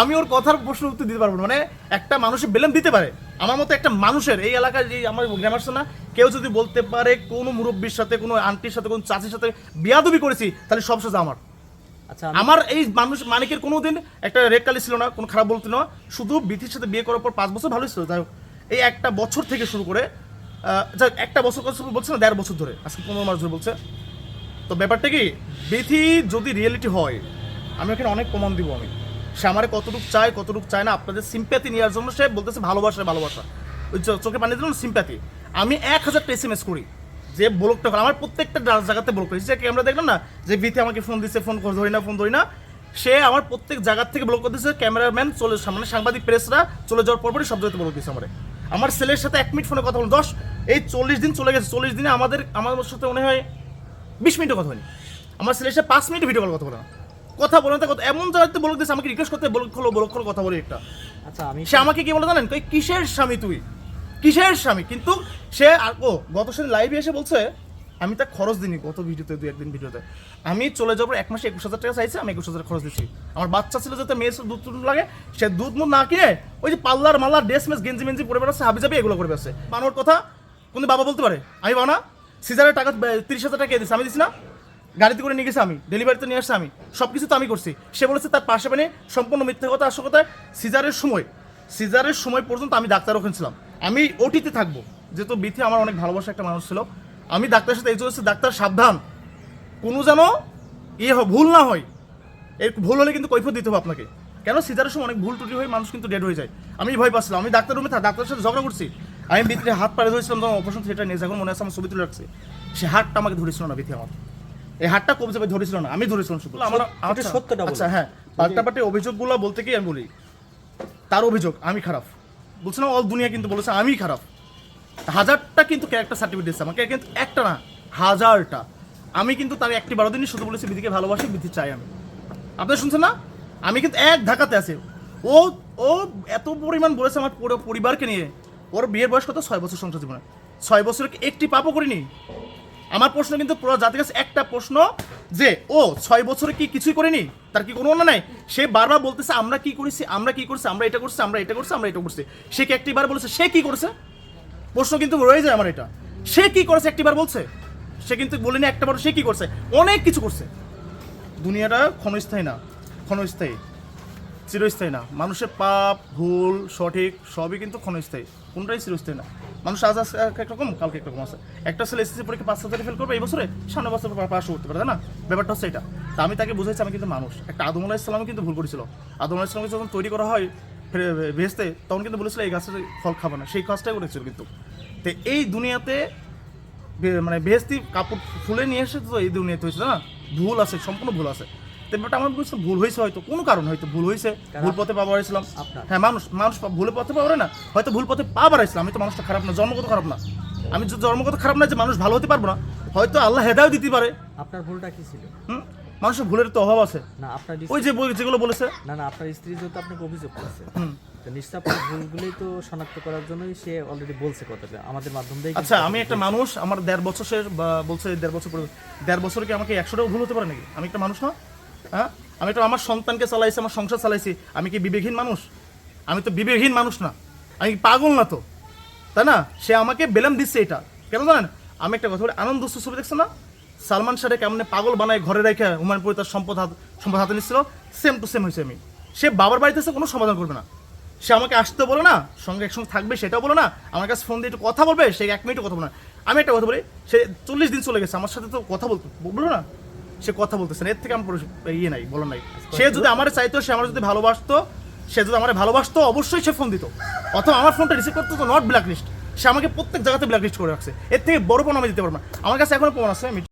আমি ওর কথার প্রশ্ন উত্তর দিতে পারব না। মানে একটা মানুষের বেলেম দিতে পারে। আমার মতো একটা মানুষের এই এলাকার যে আমার গ্রামার না কেউ যদি বলতে পারে কোনো মুরব্বীর সাথে কোনো আন্টির সাথে কোনো চাচির সাথে বিয়াদবি করেছি তাহলে সব সাথে আমার। আচ্ছা আমার এই মানুষ মানিকের কোনো দিন একটা রেড কালি ছিল না কোনো খারাপ বলতো না। শুধু বিথির সাথে বিয়ে করার পর পাঁচ বছর ভালোই ছিল। যাই হোক, এই একটা বছর থেকে শুরু করে যাক, একটা বছর বলছে না দেড় বছর ধরে। আজকে পনেরো মাস ধরে বলছে। তো ব্যাপারটা কি বিথি যদি রিয়েলিটি হয় আমি এখানে অনেক প্রমাণ দিব আমি। সে আমার কতটুকু চায় কতটুকু চায় না, আপনাদের সিম্প্যাথি নেওয়ার জন্য সে বলতেছে ভালোবাসা ভালোবাসা। ওই চোখে পানি দিলাম সিম্প্যাথি আমি এক হাজার এস এম এস করি, যে ব্লকটা আমার প্রত্যেকটা জায়গাতে ব্লক করেছি যে ক্যামেরা দেখলাম না, যে বিথি আমাকে ফোন দিচ্ছে ফোন ধরি না ফোন ধরি না। সে আমার প্রত্যেক জায়গার থেকে ব্লক করে দিচ্ছে ক্যামেরাম্যান চলে মানে সাংবাদিক প্রেসরা চলে যাওয়ার পরপরই সব জায়গাতে ব্লক দিচ্ছে আমার। আমার ছেলের সাথে এক মিনিট ফোনে কথা বলুন। দশ, এই চল্লিশ দিন চলে গেছে। চল্লিশ দিনে আমাদের আমার সাথে মনে হয় বিশ মিনিটও কথা হয়নি আমার ছেলের সাথে পাঁচ মিনিট ভিডিও কল কথা বলে কথা বলে না কথা এমন জায়গাতে বলে দিচ্ছে আমাকে রিকোয়েস্ট করতে বলক খোলো বলক খোলো কথা বলে একটা। আচ্ছা আমি সে আমাকে কি বলে জানেন? কই কিসের স্বামী তুই? কিসের স্বামী? কিন্তু সে আর ও গত সেদিন লাইভে এসে বলছে আমি তার খরচ দিইনি গত ভিডিওতে দু একদিন ভিডিওতে। আমি চলে যাব এক মাসে একুশ হাজার টাকা চাইছে আমি একুশ হাজার খরচ দিচ্ছি। আমার বাচ্চা ছিল যাতে মেয়ের দুধ টুধ লাগে সে দুধ মুধ না কিনে ওই যে পাল্লার মাল্লার ড্রেস মেস গেঞ্জি মেঞ্জি পরে বেড়াচ্ছে হাবি যাবি এগুলো করে বেড়াচ্ছে। বানোর কথা কোন বাবা বলতে পারে? আমি বানা সিজারের টাকা তিরিশ হাজার টাকা দিচ্ছি আমি দিচ্ছি না। গাড়িতে করে নিয়ে গেছে আমি ডেলিভারিতে নিয়ে আসছে আমি সব কিছু তো আমি করছি। সে বলেছে তার পাশে মানে সম্পূর্ণ মিথ্যা কথা আসল কথা সিজারের সময় সিজারের সময় পর্যন্ত আমি ডাক্তার ওখানে ছিলাম। আমি ওটিতে থাকব যেহেতু বিথি আমার অনেক ভালোবাসা একটা মানুষ ছিল। আমি ডাক্তারের সাথে এই বলছি, ডাক্তার সাবধান। কোনো যেন ইয়ে ভুল না হয় এর ভুল হলে কিন্তু কৈফত দিতে হবে আপনাকে। কেন? সিজারের সময় অনেক ভুল ত্রুটি হয়ে মানুষ কিন্তু ডেড হয়ে যায়। আমি ভয় পাচ্ছিলাম আমি ডাক্তার রুমে ডাক্তারের সাথে ঝগড়া করছি। আমি ভিতরে হাত পাড়ে ধরেছিলাম তখন অপারেশন থিয়েটার নিয়ে যখন মনে আছে আমার ছবি তুলে রাখছে। সে হাতটা আমাকে ধরেছিল না বিথি আমার। এই হাতটা কবজে ভাই ধরেছিল না আমি ধরেছিলাম শুধু। আমার এটা আচ্ছা, সত্যটা। আচ্ছা হ্যাঁ পাল্টাপাল্টি অভিযোগগুলো বলতে কি আমি বলি তার অভিযোগ আমি খারাপ। বলছে না অল দুনিয়া কিন্তু বলেছে আমি খারাপ। হাজারটা কিন্তু ক্যারেক্টার সার্টিফিকেট দিচ্ছে আমাকে কিন্তু একটা না হাজারটা। আমি কিন্তু তার একটি বারো দিনই শুধু বলেছি বিধিকে ভালোবাসি বিধি চাই আমি। আপনারা শুনছেন না? আমি কিন্তু এক ঢাকাতে আছি। ও ও এত পরিমাণ বলেছে আমার পুরো পরিবারকে নিয়ে। ওর বিয়ের বয়স কত? ছয় বছর সংসার জীবনে। ছয় বছরে কি একটি পাপও করিনি? আমার প্রশ্ন কিন্তু জাতির কাছে একটা প্রশ্ন যে, ও, ছয় বছরে কি কিছুই করেনি? তার কি কোনো নাই? সে বারবার বলতেছে, আমরা কি করেছি? আমরা কি করছি? আমরা এটা করছি, আমরা এটা করছি, আমরা এটা করছি। সে কি একটি বার বলেছে? সে কি করেছে? প্রশ্ন কিন্তু রয়ে যায় আমার এটা। সে কি করেছে? একটিবার বলছে। সে কিন্তু বলেনি একটা বার সে কি করছে? অনেক কিছু করছে। দুনিয়াটা ক্ষণস্থায়ী না, ক্ষণস্থায়ী, চিরস্থায়ী না। মানুষের পাপ, ভুল, সঠিক, সবই কিন্তু ক্ষণস্থায়ী। কোনটাই চিরস্থায়ী না। মানুষ আজ আজ এক রকম, কালকে একরকম আছে। একটা ছেলে এসএসসি পরীক্ষা পাঁচ হাজার ফেল করবে এই বছরে সামনে বছর পাশ করতে পারে না? ব্যাপারটা হচ্ছে এটা। তা আমি তাকে বুঝাইছি, আমি কিন্তু মানুষ। একটা আদম আলাহ ইসলামও কিন্তু ভুল করেছিল। আদম আলাহ ইসলামকে যখন তৈরি করা হয় ভেস্তে, তখন কিন্তু বলেছিল, এই গাছের ফল খাবে না। সেই কাজটাই করেছিল কিন্তু। তো এই দুনিয়াতে মানে ভেস্তি কাপড় ফুলে নিয়ে এসে তো এই দুনিয়াতে হয়েছে না? ভুল আছে, সম্পূর্ণ ভুল আছে। তো ব্যাপারটা আমার ভুল হয়েছে হয়তো কোনো কারণ হয়তো ভুল হয়েছে ভুল পথে পা বাড়াইছিলাম। হ্যাঁ মানুষ মানুষ ভুলে পথে পা না হয়তো ভুল পথে পা বাড়াইছিলাম আমি তো মানুষটা খারাপ না জন্মগত খারাপ না। আমি জন্মগত খারাপ না যে মানুষ ভালো হতে পারব না হয়তো আল্লাহ হেদায় দিতে পারে। আপনার ভুলটা কি ছিল? হুম? মানুষের ভুলের তো অভাব আছে। না আপনার ওই যে যেগুলো বলেছে। না না আপনার স্ত্রী যেহেতু আপনাকে অভিযোগ করেছে হুম। তো নিশ্চয় আপনার ভুলগুলোই তো শনাক্ত করার জন্যই সে অলরেডি বলছে কথাটা আমাদের মাধ্যম দিয়ে আচ্ছা আমি একটা মানুষ আমার দেড় বছর সে বলছে দেড় বছর দেড় বছর কি আমাকে একশোটাও ভুল হতে পারে নাকি? আমি একটা মানুষ না? হ্যাঁ? আমি তো আমার সন্তানকে চালাইছি, আমার সংসার চালাইছি। আমি কি বিবেকহীন মানুষ? আমি তো বিবেকহীন মানুষ না। আমি পাগল না তো? তাই না? সে আমাকে বেলাম দিচ্ছে এটা। কেন জানেন? আমি একটা কথা বলি, আনন্দ ছবি দেখছ না? সালমান শাহরে কেমন পাগল বানায় ঘরে রেখে হুমায়ুনপুরে তার সম্পদ হাত সম্পদ হাতে নিচ্ছিল? সেম টু সেম হয়েছে আমি। সে বাবার বাড়িতে এসে কোনো সমাধান করবে না। সে আমাকে আসতে বলো না, সঙ্গে একসঙ্গে থাকবে সেটাও বলো না, আমার কাছে ফোন দিয়ে একটু কথা বলবে, সে এক মিনিটও কথা বলে না। আমি একটা কথা বলি, সে চল্লিশ দিন চলে গেছে, আমার সাথে তো কথা বলতো বলল না? সে কথা বলতেছে না। এর থেকে আমার ইয়ে নাই বলো নাই। সে যদি আমার চাইতো সে আমার যদি ভালোবাসতো সে যদি আমার ভালোবাসতো অবশ্যই সে ফোন দিত। অথবা আমার ফোনটা রিসিভ করতো তো নট ব্ল্যাকলিস্ট সে আমাকে প্রত্যেক জায়গাতে ব্ল্যাকলিস্ট করে রাখছে। এর থেকে বড় প্রমাণ আমি দিতে পারব না। আমার কাছে এখনও প্রমাণ আছে আমি